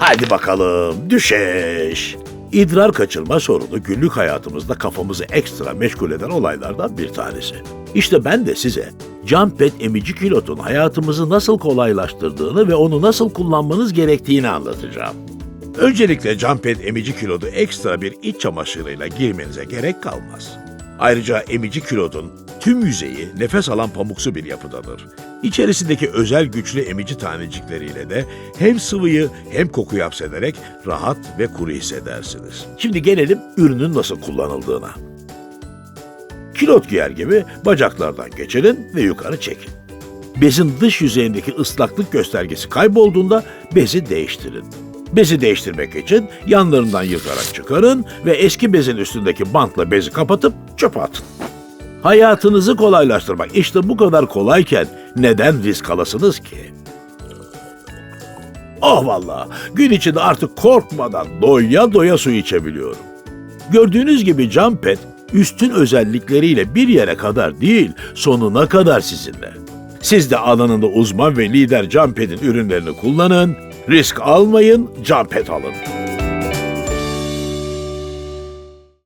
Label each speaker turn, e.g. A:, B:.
A: Hadi bakalım düşeş. İdrar kaçırma sorunu günlük hayatımızda kafamızı ekstra meşgul eden olaylardan bir tanesi. İşte ben de size Jumpet emici kilotun hayatımızı nasıl kolaylaştırdığını ve onu nasıl kullanmanız gerektiğini anlatacağım. Öncelikle Jumpet emici kilodu ekstra bir iç çamaşırıyla girmenize gerek kalmaz. Ayrıca emici kilodun tüm yüzeyi nefes alan pamuksu bir yapıdadır. İçerisindeki özel güçlü emici tanecikleriyle de hem sıvıyı hem kokuyu hapsederek rahat ve kuru hissedersiniz. Şimdi gelelim ürünün nasıl kullanıldığına. Kilot giyer gibi bacaklardan geçirin ve yukarı çekin. Bezin dış yüzeyindeki ıslaklık göstergesi kaybolduğunda bezi değiştirin. Bezi değiştirmek için yanlarından yırtarak çıkarın ve eski bezin üstündeki bantla bezi kapatıp çöpe atın. Hayatınızı kolaylaştırmak işte bu kadar kolayken neden risk alasınız ki? Oh valla gün içinde artık korkmadan doya doya su içebiliyorum. Gördüğünüz gibi Jumpet üstün özellikleriyle bir yere kadar değil sonuna kadar sizinle. Siz de alanında uzman ve lider Jumpet'in ürünlerini kullanın, risk almayın, Jumpet alın.